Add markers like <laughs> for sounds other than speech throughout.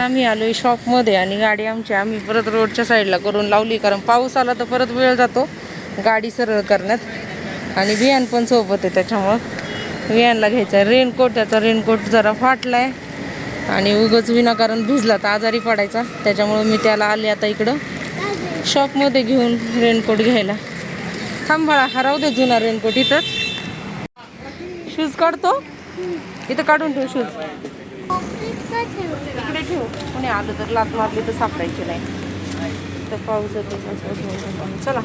आम्ही आलो आहे शॉपमध्ये आणि गाडी आमची आम्ही परत रोडच्या साईडला करून लावली. कारण पाऊस आला तर परत वेळ जातो गाडी सरळ करण्यात. आणि बियाण पण सोबत आहे त्याच्यामुळं. बियाणला घ्यायचा आहे. रेनकोट त्याचा रेनकोट जरा फाटला आहे आणि उगच विनाकारण भिजला तर आजारी पडायचा. त्याच्यामुळं मी त्याला आले आता इकडं. शॉपमध्ये घेऊन रेनकोट घ्यायला. थांबा हराव दे जुना रेनकोट इथंच. शूज काढतो. इथं काढून ठेव शूज ठेव कोणी आलं तर लात मारली तर सापडायची नाही. तर पाऊस येतो चला.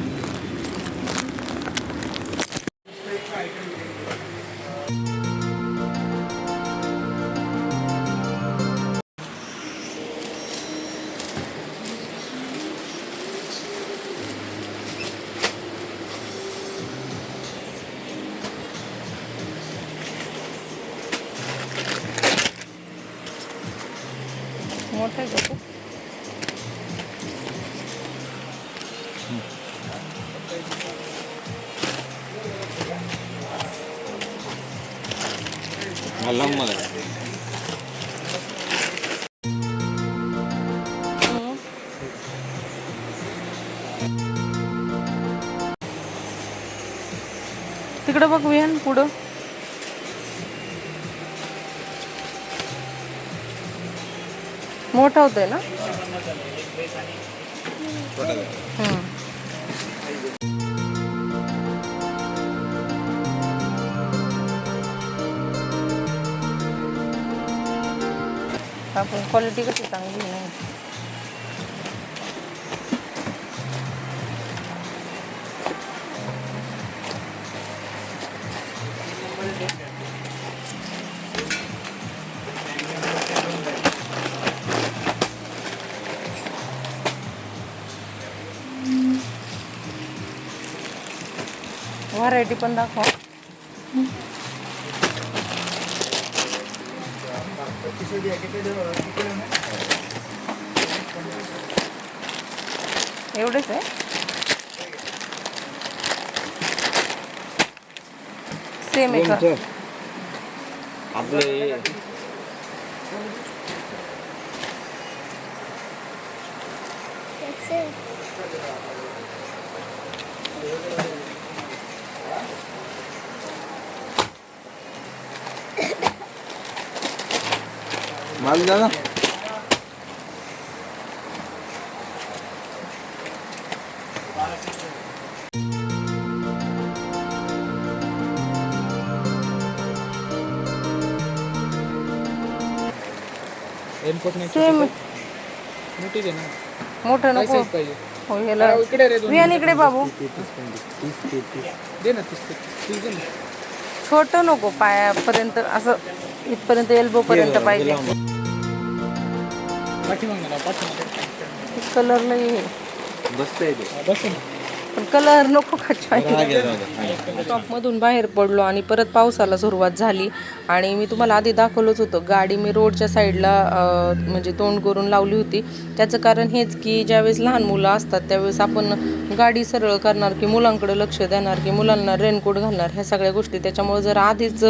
तिकडं बघ पुढं. मोठा होतोय ना? हम्म. आपण क्वालिटी कशी चांगली नाही व्हरायटी पण दाखवा. एवढेच आहे? सेम आहे का आपले माल द्या ना. रेनकोट नाही सेम मोठी दे ना. मोठं काय नको. पाहिजे? हो याला इकडे रे दोन. विहान इकडे बाबू. दे ना तीस ते तीस दे ना. छोटं नको पायापर्यंत असं इथपर्यंत एल्बो पर्यंत पाहिजे. पाठीमाग ना पाठीमाग हे आहे. ते बस ना पण कलर नको का हा शॉपमधून बाहेर पडलो आणि परत पावसाला सुरुवात झाली. आणि मी तुम्हाला आधी दाखवलंच होतं गाडी मी रोडच्या साईडला अं, म्हणजे तोंड करून लावली होती. त्याचं कारण हेच की ज्यावेळेस लहान मुलं असतात त्यावेळेस आपण गाडी सरळ करणार की मुलांकडे लक्ष देणार की मुलांना रेनकोट घालणार ह्या सगळ्या गोष्टी. त्याच्यामुळे जर आधीच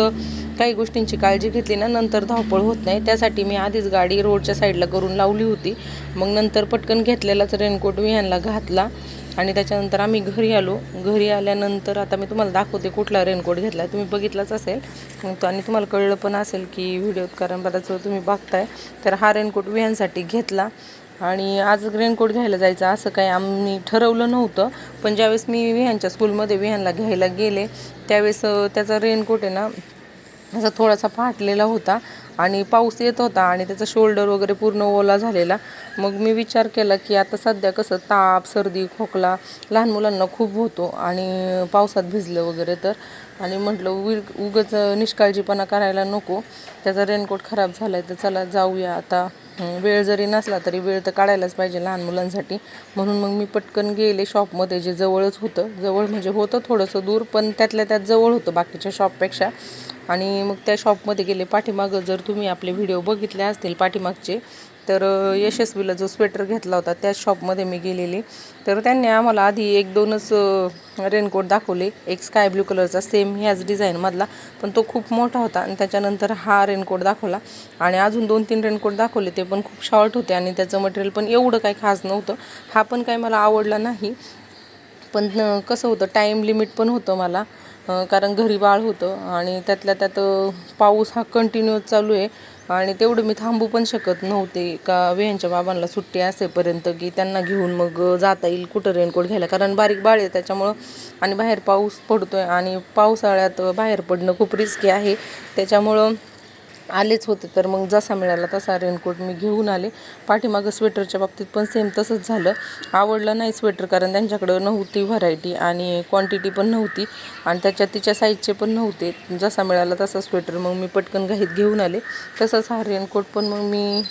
काही गोष्टींची काळजी घेतली ना नंतर धावपळ होत नाही. त्यासाठी मी आधीच गाडी रोडच्या साईडला करून लावली होती. मग नंतर पटकन घेतलेलाच रेनकोट विहानला घातला आणि त्याच्यानंतर आम्ही घरी आलो. घरी आल्यानंतर आता मी तुम्हाला दाखवते कुठला रेनकोट घेतला तुम्ही बघितलाच असेल. मग तो आणि तुम्हाला कळलं पण असेल की व्हिडिओत कारण बराच तुम्ही बघताय तर हा रेनकोट विह्यांसाठी घेतला. आणि आज रेनकोट घ्यायला जायचं असं काही आम्ही ठरवलं नव्हतं. पण ज्यावेळेस मी विह्यांच्या स्कूलमध्ये विहानला घ्यायला गेले त्यावेळेस त्याचा रेनकोट आहे ना असा थोडासा फाटलेला होता आणि पाऊस येत होता आणि त्याचा शोल्डर वगैरे पूर्ण ओला झालेला. मग मी विचार केला की आता सध्या कसं ताप सर्दी खोकला लहान मुलांना खूप होतो आणि पावसात भिजलं वगैरे तर. आणि म्हटलं उग उगच निष्काळजीपणा करायला नको. त्याचा रेनकोट खराब झाला आहे तर चला जाऊया आता. वेळ जरी नसला तरी वेळ तर काढायलाच पाहिजे लहान मुलांसाठी. म्हणून मग मी पटकन गेले शॉपमध्ये जे जवळच होतं. जवळ म्हणजे होतं थोडंसं दूर पण त्यातल्या त्यात जवळ होतं बाकीच्या शॉपपेक्षा. आणि मग त्या शॉपमध्ये गेले. पाठीमागं जर तुम्ही आपले व्हिडिओ बघितले असतील पाठीमागचे तर यशस्वीला जो स्वेटर घेतला होता त्याच शॉपमध्ये मी गेलेली. तर त्यांनी आम्हाला आधी एक दोनच रेनकोट दाखवले. एक स्काय ब्ल्यू कलरचा सेम ह्याच डिझाईनमधला पण तो खूप मोठा होता आणि त्याच्यानंतर हा रेनकोट दाखवला. आणि अजून दोन तीन रेनकोट दाखवले ते पण खूप शॉर्ट होते आणि त्याचं मटेरियल पण एवढं काही खास नव्हतं. हा पण काही मला आवडला नाही. पण कसं होतं टाईम लिमिट पण होतं मला. कारण घरी बाळ होतं आणि त्यातल्या त्यात पाऊस हा कंटिन्यू चालू आहे. आणि तेवढं मी थांबू पण शकत नव्हते का वेह्यांच्या बाबांना सुट्टी असेपर्यंत की त्यांना घेऊन मग जाता येईल कुठं रेनकोट घ्यायला. कारण बारीक बाळ आहे त्याच्यामुळं आणि बाहेर पाऊस पडतो आहे आणि पावसाळ्यात बाहेर पडणं खूप रिस्की आहे. त्याच्यामुळं आलेच होते तर मग जसा मिळाला तसा रेनकोट मी घेऊन आले. पाठीमागं स्वेटरच्या बाबतीत पण सेम तसंच झालं. आवडलं नाही स्वेटर कारण त्यांच्याकडं नव्हती व्हरायटी आणि क्वांटिटी पण नव्हती आणि त्याच्या तिच्या साईजचे पण नव्हते. जसा मिळाला तसा स्वेटर मग मी पटकन घाईत घेऊन आले. तसंच हा रेनकोट पण मग मी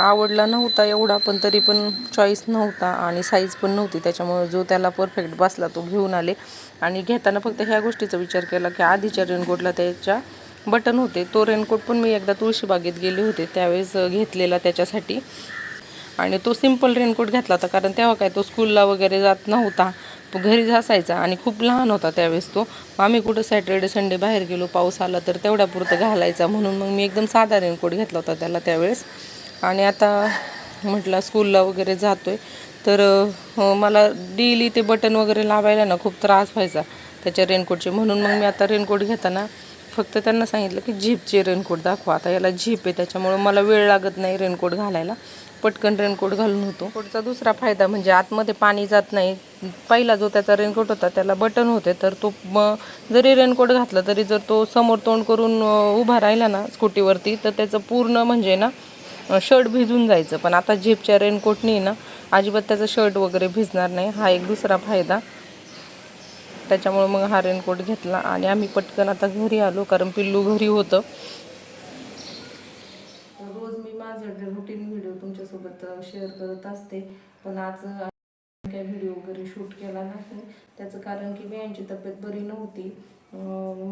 आवडला नव्हता एवढा पण तरी पण चॉईस नव्हता आणि साईज पण नव्हती. त्याच्यामुळे जो त्याला परफेक्ट बसला तो घेऊन आले. आणि घेताना फक्त ह्या गोष्टीचा विचार केला की आधीच्या रेनकोटला त्याच्या बटन होते. तो रेनकोट पण मी एकदा तुळशीबागेत गेले होते त्यावेळेस घेतलेला त्याच्यासाठी. आणि तो सिंपल रेनकोट घेतला होता कारण तेव्हा काय तो स्कूलला वगैरे जात नव्हता. तो घरीच असायचा आणि खूप लहान होता त्यावेळेस तो. आम्ही कुठं सॅटर्डे संडे बाहेर गेलो पाऊस आला तर तेवढ्यापुरतं घालायचा म्हणून मग मी एकदम साधा रेनकोट घेतला होता त्याला त्यावेळेस. आणि आता म्हटलं स्कूलला वगैरे जातो आहे तर मला डेली ते बटन वगैरे लावायला ना खूप त्रास व्हायचा त्याच्या रेनकोटचे म्हणून मग मी आता रेनकोट घेताना फक्त त्यांना सांगितलं की झीपचे रेनकोट दाखवा. आता याला झीप आहे त्याच्यामुळं मला वेळ लागत नाही रेनकोट घालायला. पटकन रेनकोट घालून होतो. कोटचा दुसरा फायदा म्हणजे आतमध्ये पाणी जात नाही. पहिला जो त्याचा रेनकोट होता त्याला बटन होते. तर तो जरी रेनकोट घातला तरी जर तो समोर तोंड करून उभा राहिला ना स्कूटीवरती तर त्याचं पूर्ण म्हणजे ना शर्ट भिजून जायचं. पण आता झेपच्या रेनकोटनी ना अजिबात त्याचं शर्ट वगैरे भिजणार नाही. हा एक दुसरा फायदा. त्याच्यामुळे मग हा रेनकोट घेतला आणि आम्ही पटकन आता घरी आलो कारण पिल्लू घरी होतं. रोज मी माझं रुटीन व्हिडिओ तुमच्यासोबत शेअर करत असते. पण आज काही व्हिडिओ वगैरे शूट केला नाही. त्याचं कारण की बियांची तब्येत बरी नव्हती.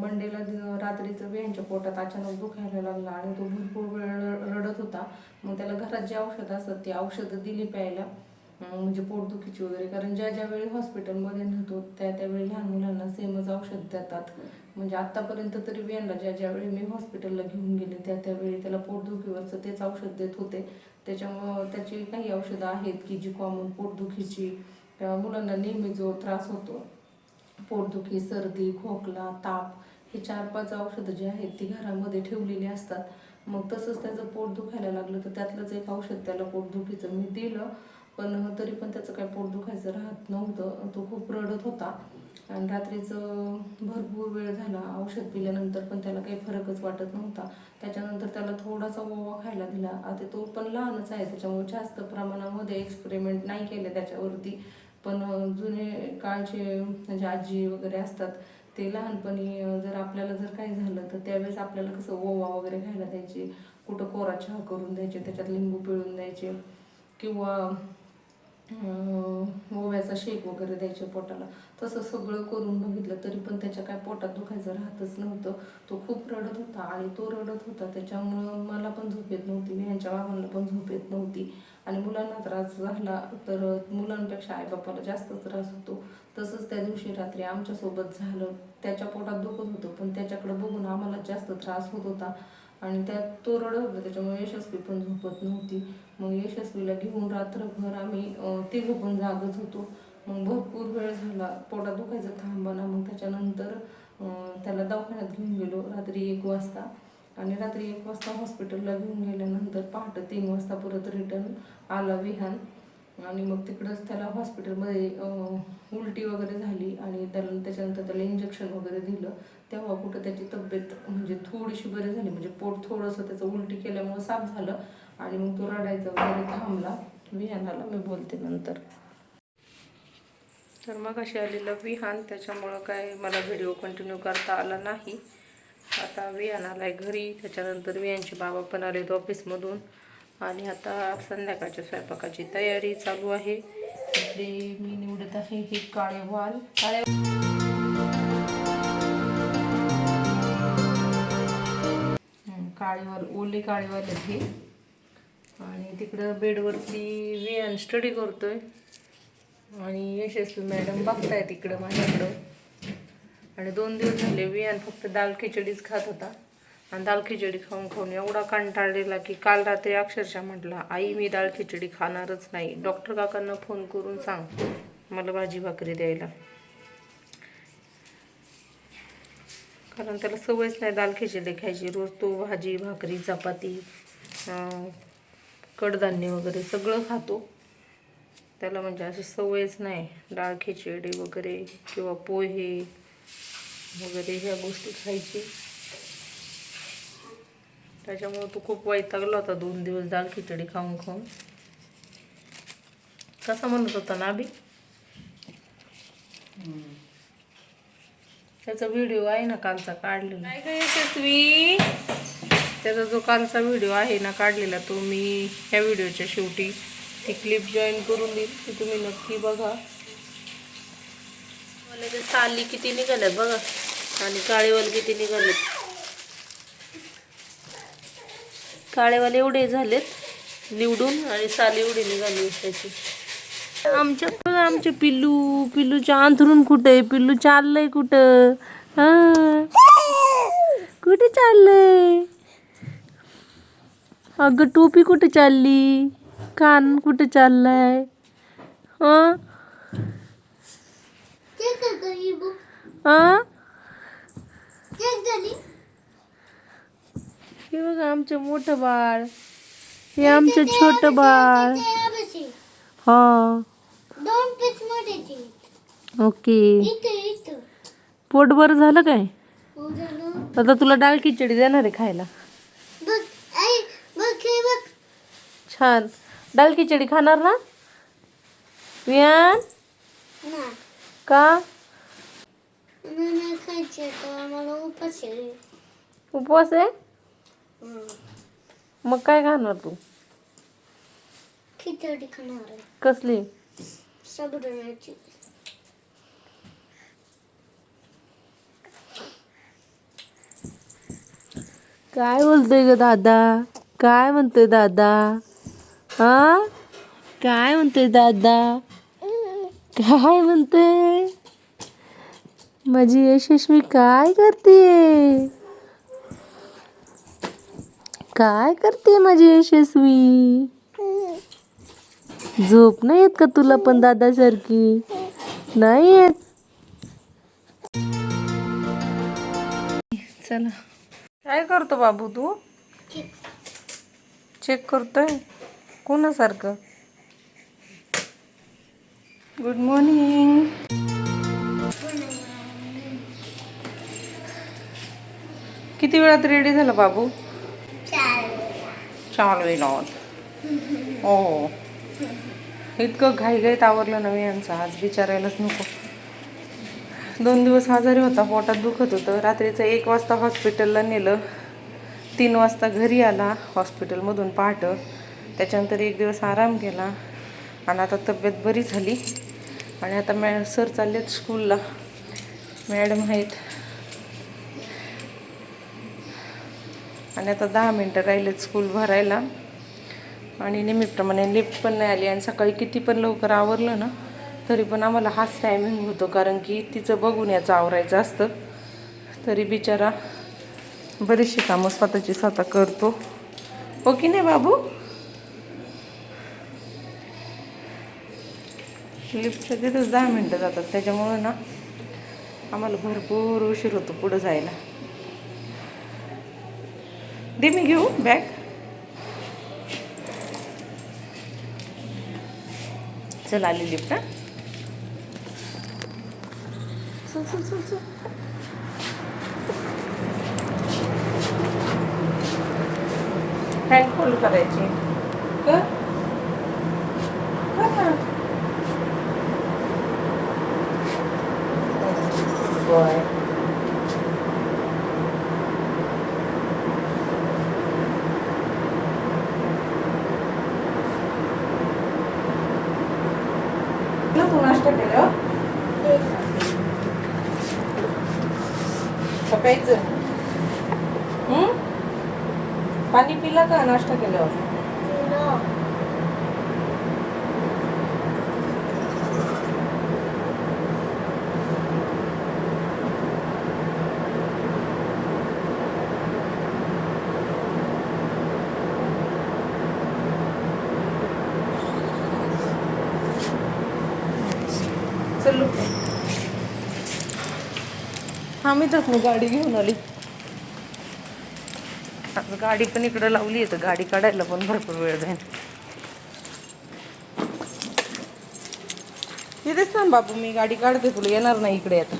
मंडेला रात्रीचं बियांच्या पोटात अचानक दुखायला लागला आणि तो भरपूर वेळ र- रडत होता. मग त्याला घरात जे औषधं असतात ती औषधं दिली प्यायला. म्हणजे पोटदुखीची वगैरे कारण ज्या ज्या वेळी हॉस्पिटलमध्ये नेतो त्या त्यावेळी लहान मुलांना सेमच औषध देतात. म्हणजे आत्तापर्यंत तरी बियांना ज्या ज्यावेळी मी हॉस्पिटलला घेऊन गेले त्या त्यावेळी त्याला पोटदुखीवरचं तेच औषध देत होते. त्याच्यामुळं त्याची काही औषधं आहेत की जी कॉमन पोटदुखीची मुलांना नेहमी जो त्रास होतो पोटदुखी सर्दी खोकला ताप हे चार पाच औषधं जी आहेत ती घरामध्ये ठेवलेली असतात. मग तसंच त्याचं पोट दुखायला लागलं तर त्यातलंच एक औषध त्याला पोटदुखीचं मी दिलं. पण तरी पण त्याचं काय पोट दुखायचं राहत नव्हतं. तो खूप रडत होता. आणि रात्रीचं भरपूर वेळ झाला. औषध पिल्यानंतर पण त्याला काही फरकच वाटत नव्हता. त्याच्यानंतर त्याला थोडासा ओवा खायला दिला. आता तो पण लहानच आहे. त्याच्यामुळे जास्त प्रमाणामध्ये एक्सपेरिमेंट नाही केले त्याच्यावरती. पण जुने काळचे म्हणजे आजी वगैरे असतात ते लहानपणी जर आपल्याला जर काही झालं तर त्यावेळेस आपल्याला कसं ओवा वगैरे खायला द्यायचे. कुठं कोरा चहा करून द्यायचे त्याच्यात लिंबू पिळून द्यायचे. किंवा ओव्याचा शेक वगैरे द्यायचे पोटाला. तसं सगळं करून बघितलं तरी पण त्याच्या काय पोटात दुखायचं राहतच नव्हतं. तो खूप रडत होता आणि तो रडत होता. त्याच्यामुळं मला पण झोप येत नव्हती. मी यांच्या बाबांना पण झोप येत नव्हती. आणि मुलांना त्रास झाला तर मुलांपेक्षा आईबापाला जास्त त्रास होतो. तसंच त्या दिवशी रात्री आमच्यासोबत झालं. त्याच्या पोटात दुखत होतं पण त्याच्याकडे बघून आम्हाला जास्त त्रास होत होता. आणि त्यात तो रडत होता. त्याच्यामुळे यशस्वी पण झोपत नव्हती. मग यशस्वीला घेऊन रात्रभर आम्ही तिघं पण जागत होतो. मग भरपूर वेळ झाला. पोटात दुखायचं थांबाना मग त्याच्यानंतर त्याला दवाखान्यात घेऊन गेलो. रात्री एक वाजता. आणि रात्री एक वाजता हॉस्पिटलला घेऊन गेल्यानंतर पहाटे तीन वाजता परत रिटर्न आला विहान. आणि मग तिकडंच त्याला हॉस्पिटलमध्ये उलटी वगैरे झाली. आणि त्याला त्याच्यानंतर त्याला इंजेक्शन वगैरे दिलं. तेव्हा कुठं त्याची तब्येत म्हणजे थोडीशी बरी झाली. म्हणजे पोट थोडंसं त्याचं उलटी केल्यामुळं साफ झालं. आणि मग तो रडायचा वगैरे थांबला. विहानाला मी बोलते नंतर. तर मग अशी आलेलं विहान त्याच्यामुळं काय मला व्हिडिओ कंटिन्यू करता आला नाही. आता विहान आलाय घरी. त्याच्यानंतर विहानचे बाबा पण आलेत ऑफिसमधून आणि आता संध्याकाळच्या स्वयंपाकाची तयारी चालू आहे. इकडे मी निवडत आहे हे काळे वाल. काळे हं, काळे वाल ओले काळे वाल आहेत हे. आणि तिकडं बेडवरती वियान स्टडी करतोय. आणि यशस्वी मॅडम बघताय तिकडं माझ्याकडं. आणि दोन दिवस झाले वियान फक्त दाल खिचडीच खात होता. आणि दाल खिचडी खाऊन खाऊन एवढा कंटाळलेला की काल रात्री अक्षरशः म्हटला आई मी दाल खिचडी खाणारच नाही. डॉक्टर काकांना फोन करून सांग. मला भाजी भाकरी द्यायला. कारण त्याला सवयच नाही दाल खिचडी खायची. रोज तो भाजी भाकरी चपाती कडधान्य वगैरे सगळं खातो. त्याला म्हणजे अशी सवयच नाही. डाळ खिचडी वगैरे किंवा पोहे वगैरे ह्या गोष्टी खायची. त्याच्यामुळे तो खूप वैतागला होता दोन दिवस डाळ खिचडी खाऊन खाऊन. कसा म्हणत होता ना अभि? त्याचा व्हिडिओ आहे ना कालचा काढलेला. त्याचा जो कालचा व्हिडिओ आहे ना काढलेला तो मी ह्या व्हिडिओच्या शेवटी ती क्लिप जॉईन करून देईल. ती तुम्ही नक्की बघा. मला ते साली किती निघाल्यात बघा. आणि काळेवाल किती निघालेत. काळेवाले एवढे झालेत निवडून आणि साली एवढी निघाली त्याची आमच्या बघा आमचे पिल्लू पिल्लूच्या अंथरून कुठे? पिल्लू चाललंय कुठं? हा. कुठे चाललंय? अगं टोपी कुठे चालली? कान कुठे चाललाय? हा? हा हे? बघा आमचं मोठं बाळ. हे आमचं छोटं बाळ. हा. ओके. झालं काय? आता तुला डाळ खिचडी देणार आहे खायला. छान डाळ खिचडी खाणार ना? वियान का? उपवास आहे. मग काय खाणार तू? खिचडी खाणार कसली? साबुदाण्याची. काय बोलतोय ग दादा? काय म्हणतोय दादा? हा? काय म्हणतोय दादा? काय म्हणतोय? माझी यशस्वी काय करते काय करते माझी यशस्वी? झोप नाही येत का तुला पण दादासारखी? नाही येत. चला. काय करतो बाबू तू? चेक करतोय? कोणासारखं? गुड मॉर्निंग किती वेळात रेडी झाला बाबू? चार विनोद हो. इतकं घाईघाईत आवरलं ना यांचं. आज विचारायलाच नको. दोन दिवस आजारी होता पोटात दुखत होतं. रात्रीचं एक वाजता हॉस्पिटलला नेलं. तीन वाजता घरी आला. हॉस्पिटलमधून पहाटं. त्याच्यानंतर एक दिवस आराम केला आणि आता तब्येत बरी झाली. आणि आता मॅ सर चालले आहेत स्कूलला. मॅडम आहेत. आणि आता दहा मिनटं राहिलेत स्कूल भरायला. आणि नेहमीप्रमाणे लिफ्ट पण नाही आली आणि सकाळी किती पण लवकर आवरलं ना तरी पण आम्हाला हाच टायमिंग होतो. कारण की तिचं बघून याचं आवरायचं असतं. तरी बिचारा बरीचशी कामं स्वतःची स्वतः करतो. ओके की नाही बाबू? लिफ्टच्या तिथंच दहा मिनटं जातात. त्याच्यामुळं ना आम्हाला भरपूर उशीर होतो पुढं जायला. दे मी घेऊ बॅग. चल आली लिफ्ट हा. चल चल चल चल. हँड फोल्ड करायची. का कर ना बॉय तू नाश्ता केलं का प्यायचं हं? पाणी पिला का नाश्ता केल्यावर थांबितच मी गाडी घेऊन आली. आता गाडी पण इकडं लावली आहे तर गाडी काढायला पण भरपूर वेळ जाईल. तिथेच थांब बापू मी गाडी काढते तुला येणार नाही इकडे आता.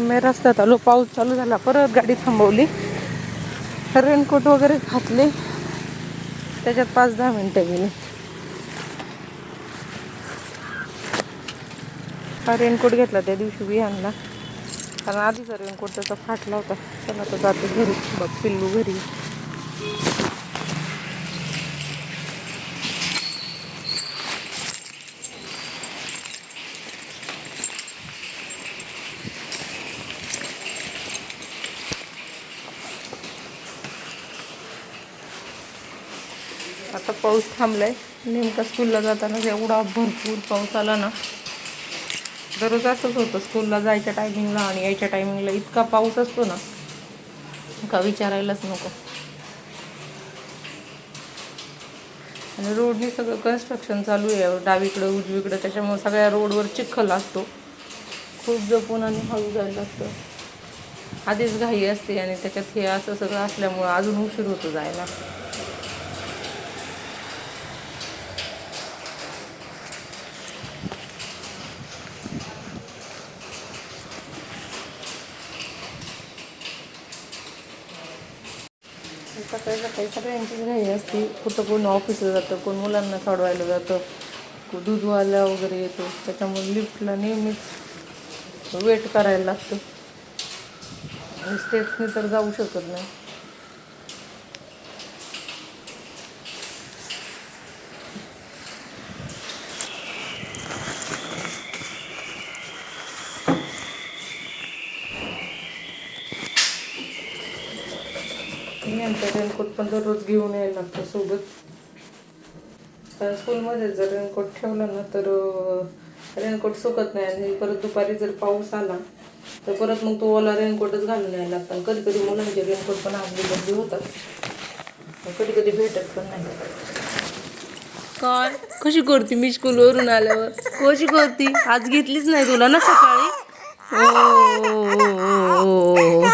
मी रस्त्यात आलो पाऊस चालू झाला परत गाडी थांबवली. रेनकोट वगैरे घातले. त्याच्यात पाच दहा मिनटं गेली. हा रेनकोट घेतला त्या दिवशी बी आणला कारण आधीचा रेनकोट त्याचा फाटला होता. त्याला तर जाते घरी. बघ पिल्लू घरी आता पाऊस थांबलाय. नेमका स्कूलला जाताना एवढा भरपूर पाऊस आला ना. दररोज असंच होतं स्कूलला जायच्या टायमिंगला आणि यायच्या टायमिंगला इतका पाऊस असतो ना. का विचारायलाच नको. आणि रोडने सगळं कन्स्ट्रक्शन चालू आहे. डावीकडं उजवीकडं त्याच्यामुळे सगळ्या रोडवर चिखल असतो. खूप जपून आणि हळू जायला लागतं. आधीच घाई असते आणि त्याच्यात हे असं सगळं असल्यामुळं अजून उशीर होतो जायला सकाळी सकाळी सगळ्यांचीच असते. कुठं कोण ऑफिसला जातं कोण मुलांना सोडवायला जातं दूधवाला वगैरे येतो. त्याच्यामुळे लिफ्टला नेहमीच वेट करायला लागतं. आणि तर जाऊ शकत नाही. आमचा रेनकोट पण दररोज घेऊन यायला लागतं सोबत. कारण स्कूलमध्ये जर रेनकोट ठेवला ना तर रेनकोट सुकत नाही आणि परत दुपारी जर पाऊस आला तर परत मग तो ओला रेनकोटच घालून यायला लागतं. कधी कधी मुलांचे रेनकोट पण आपली बदली होतात. कधी कधी भेटत पण नाही. काय? कशी करते मी स्कूलवरून आल्यावर? कशी करते आज घेतलीच नाही तुला ना सकाळी? ओ.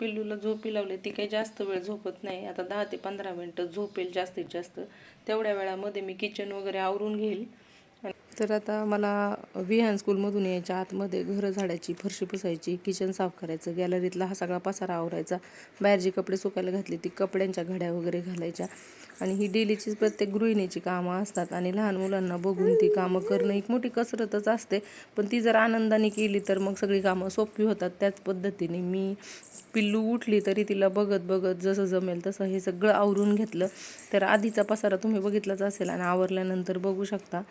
पिल्लूला झोपी लावले ती काही जास्त वेळ झोपत नाही. आता दहा ते पंधरा मिनटं झोपेल जास्तीत जास्त. तेवढ्या वेळामध्ये मी किचन वगैरे आवरून घेईल. तर आता मला विहान स्कूलमधून यायच्या आतमध्ये घरं झाडायची फरशी पुसायची किचन साफ करायचं गॅलरीतला हा सगळा पसारा आवरायचा बाहेर जी कपडे सुकायला घातली ती कपड्यांच्या घड्या वगैरे घालायच्या. आणि ही डेलीचीच प्रत्येक गृहिणीची कामं असतात आणि लहान मुलांना बघून ती कामं करणं एक मोठी कसरतच असते. पण ती जर आनंदाने केली तर मग सगळी कामं सोपी होतात. त्याच पद्धतीने मी पिल्लू उठली तरी तिला बघत बघत जसं जमेल तसं हे सगळं आवरून घेतलं. तर आधीचा पसारा तुम्ही बघितलाच असेल आणि आवरल्यानंतर बघू शकता.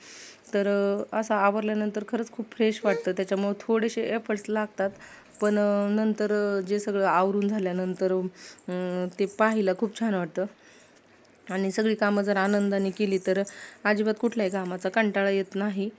तर असं आवरल्यानंतर खरंच खूप फ्रेश वाटतं. त्याच्यामुळे थोडेसे एफर्ट्स लागतात. पण नंतर जे सगळं आवरून झाल्यानंतर ते पाहायला खूप छान वाटतं. आणि सगळी कामं जर आनंदाने केली तर अजिबात कुठल्याही कामाचा कंटाळा येत नाही.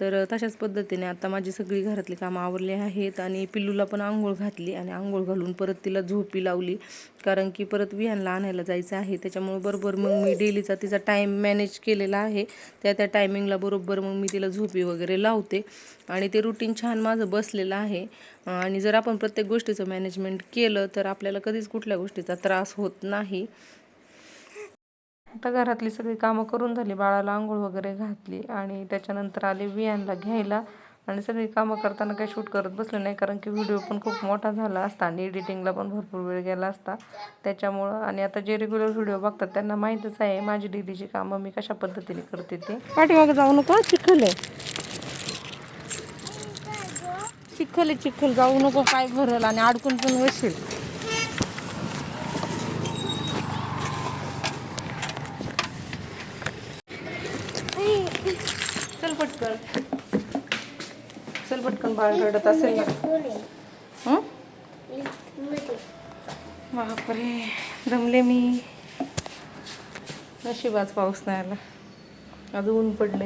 तर तशाच पद्धतीने आता माझी सगळी घरातली कामं आवरली आहेत आणि पिल्लूला पण आंघोळ घातली आणि आंघोळ घालून परत तिला झोपी लावली. कारण की परत विहानला आणायला जायचं आहे. त्याच्यामुळे बरोबर मग मी डेलीचा तिचा टाईम मॅनेज केलेला आहे. त्या त्या टायमिंगला बरोबर मग मी तिला झोपी वगैरे लावते. आणि ते रुटीन छान माझं बसलेलं आहे. आणि जर आपण प्रत्येक गोष्टीचं मॅनेजमेंट केलं तर आपल्याला कधीच कुठल्या गोष्टीचा त्रास होत नाही. आता घरातली सगळी कामं करून झाली. बाळाला आंघोळ वगैरे घातली आणि त्याच्यानंतर आले वियानला घ्यायला. आणि सगळी कामं करताना काही शूट करत बसले नाही कारण की व्हिडिओ पण खूप मोठा झाला असता आणि एडिटिंगला पण भरपूर वेळ गेला असता. त्याच्यामुळं आणि आता जे रेग्युलर व्हिडिओ बघतात त्यांना माहीतच आहे माझी डेलीची कामं मी कशा पद्धतीने करते ते. पाठीमागे जाऊ नको चिखल आहे चिखल आहे चिखल जाऊ नको काय भरल आणि अडकून पण बसेल. पटकन. चल पटकन बाळ रडत असेल ना? बापरे दमले मी. नशिबाच पाऊस नाही आला. आज ऊन पडले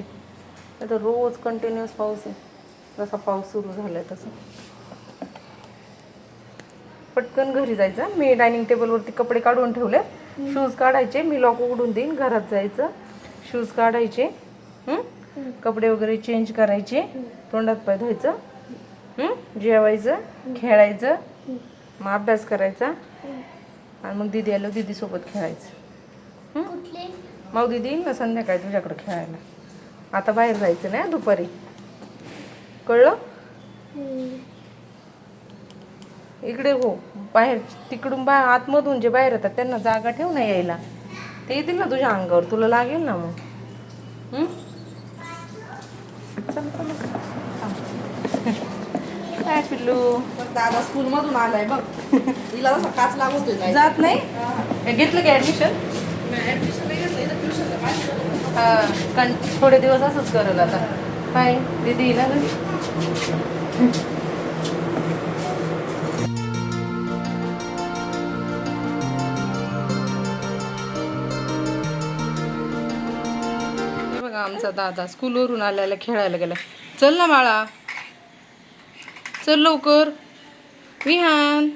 आता रोज कंटिन्युअस पाऊस आहे. जसा पाऊस सुरू झालाय तसा. पटकन घरी जायचं मी डायनिंग टेबलवरती कपडे काढून ठेवले शूज काढायचे. मी लॉक उघडून देईन. घरात जायचं. शूज काढायचे? कपडे वगैरे चेंज करायचे तोंडात पाय धुवायचं? जेवायचं खेळायचं मग अभ्यास करायचा. आणि मग दिदी आलं दिदी सोबत खेळायचं मग दिदी येईल ना संध्याकाळी तुझ्याकडे खेळायला. आता बाहेर जायचं नाही हं दुपारी. कळलं? इकडे हो बाहेर तिकडून बा आतमधून जे बाहेर येतात त्यांना जागा ठेव ना यायला. ते येतील ना तुझ्या अंगावर तुला लागेल ना मग. <laughs> काय पिल्लू? दादा स्कूल मधून आलाय बघ. तिला तसा काच लागतोय जात नाही? हे घेतलं की ऍडमिशन हा थोडे दिवस असंच करेल आता. काय दीदी ना आमचा दादा. स्कूलवरून आल्याला खेळायला गेला. चल ना बाळा. चल लवकर. विहान.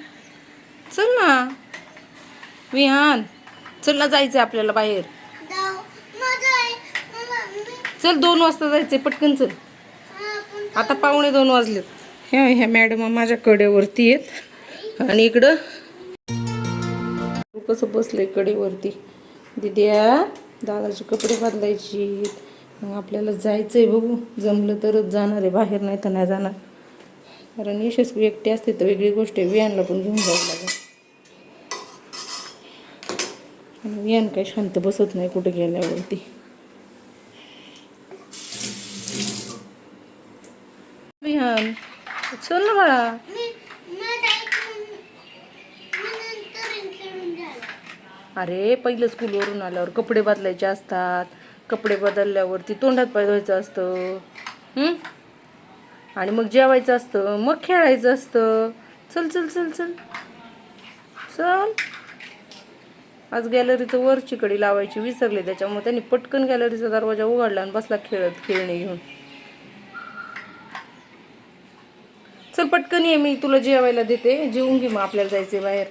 चल ना. विहान. चल ना जायचं आपल्याला बाहेर. चल दोन वाजता जायचंय. पटकन चल. आता पावणे दोन वाजलेत. ह्या ह्या मॅडम माझ्या कडेवरती आहेत. आणि इकडं कसं बसलं कडेवरती. दिद्या दादाचे कपडे बदलायची मग आपल्याला जायचंय बघू. जमलं तरच जाणार आहे बाहेर नाही तर नाही जाणार. कारण यशस्वी एकटी असते तर वेगळी गोष्ट आहे. वियानला पण घेऊन जावं लागेल. आणि वियान काही शांत बसत नाही कुठे गेल्यावरती. विहान चल ना बाळा. अरे पहिलं स्कूलवरून आल्यावर कपडे बदलायचे असतात. कपडे बदलल्यावरती तोंडात पाय धुवायचं असतं? आणि मग जेवायचं असतं मग खेळायचं असतं. चल चल चल चल. चल. आज गॅलरीचं वरची कडी लावायची विसरले त्याच्यामुळे त्यांनी पटकन गॅलरीचा दरवाजा उघडला आणि बसला खेळत खेळणे घेऊन. चल पटकन ये मी तुला जेवायला देते. जेवून घे मग आपल्याला जायचंय बाहेर.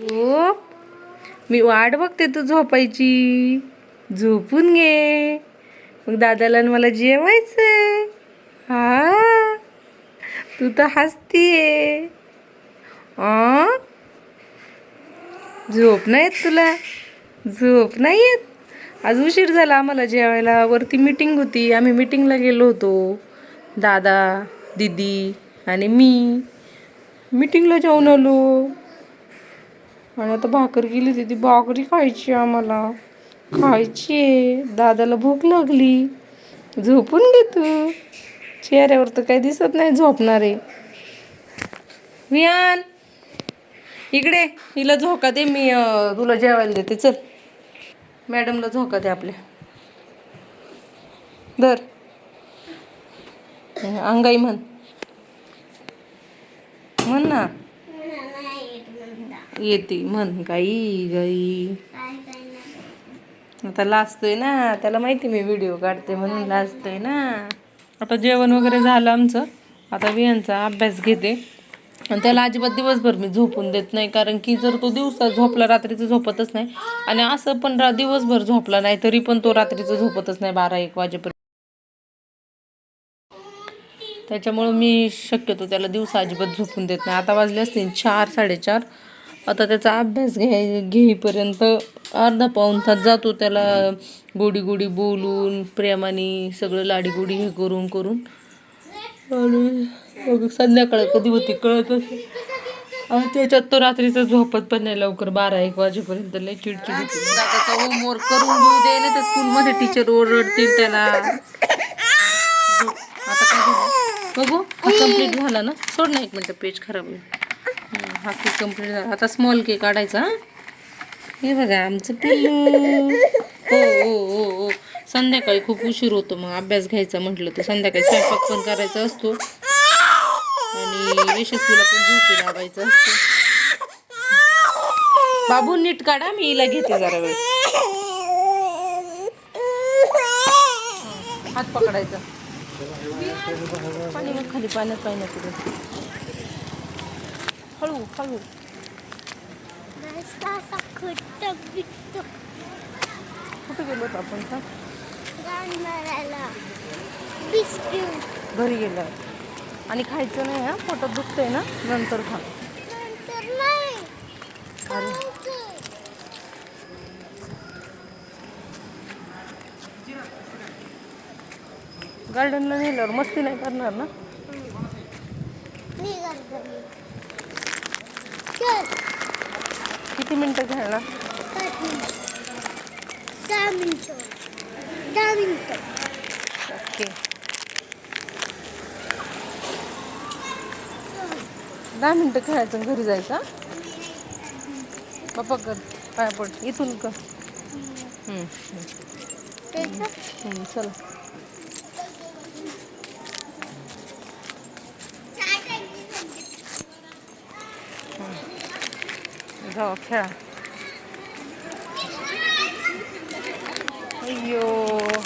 हो. मी वाट बघते तू झोपायची. झोपून घे. मग दादाला आणि मला आहे हा? तू तर हसतीये. आ झोप नाही येत तुला? झोप नाही येत? आज उशीर झाला आम्हाला जेवायला. वरती मीटिंग होती. आम्ही मीटिंगला गेलो होतो. दादा दीदी आणि मी. मीटिंगला जाऊन आलो. आणि आता भाकर गेली होती. ती भाकरी खायची आम्हाला. खायचे दादाला भूक लागली. झोपून घे तू. चेहऱ्यावर तर काही दिसत नाही झोपणार आहे. वियान इकडे हिला झोका दे मी तुला जेवायला देते. चल. मॅडमला झोका दे आपल्या. धर. अंगाई म्हण. म्हण ना. येते म्हण. गाई गाई. आता लाजतोय ना त्याला माहिती मी व्हिडिओ काढते म्हणून लाजतोय ना. आता जेवण वगैरे झालं आमचं. आता वियांचा अभ्यास घेते. आणि त्याला अजिबात दिवसभर मी झोपून देत नाही कारण की जर तो दिवसा झोपला रात्रीचं झोपतच नाही. आणि असं पण रा दिवसभर झोपला नाही तरी पण तो रात्रीचं झोपतच नाही बारा एक वाजेपर्यंत. त्याच्यामुळं मी शक्यतो त्याला दिवसा अजिबात झोपून देत नाही. आता वाजले असतील चार साडेचार. आता त्याचा अभ्यास घ्याय घेईपर्यंत अर्धा पाऊण तास जातो त्याला गोडी गोडी बोलून प्रेमाने सगळं लाडीगोडी हे करून करून. आणि मग संध्याकाळ कधी होती कळतच नाही. आणि त्याच्यात तो रात्रीचं झोपत पण नाही लवकर बारा एक वाजेपर्यंत लय चिडचिड होती. म्हणजे दादाचा होमवर्क करून घेऊ दे ना तर स्कूलमध्ये टीचर ओरडतील त्याला. आता काय बघू कंप्लीट झाला ना? सोड ना एक मिनटं पेज खराब होईल. हा केक कंप्लीट झाला. आता स्मॉल केक काढायचा हे. बघा आमचं पिल्लू. हो हो हो हो. संध्याकाळी खूप उशीर होतो मग अभ्यास घ्यायचा म्हटलं तर. संध्याकाळी स्वयंपाक पण करायचा असतो. आणि यशस्वीला पण झोपी लावायचं असतो. बाबू नीट काढा मी हिला घेते जरा वेळ. हात पकडायचा. पाणी मग खाली पाण्यात पाहिजे पुढे हळू हळू कुठे गेलो होतो आपण बिस्किट. घरी गेलो. आणि खायचं नाही हा? पोटात दुखतंय ना? नंतर खा. गार्डनला नेल्यावर मस्ती नाही करणार ना? किती मिनटं मिनिटं. दहा मिनिटं. दहा मिनिटं. ओके. दहा मिनटं खेळायचं घरी जायचं हा? पप्पा कर पाया पड. इथून कर. हम्म, चल. ok Ayun.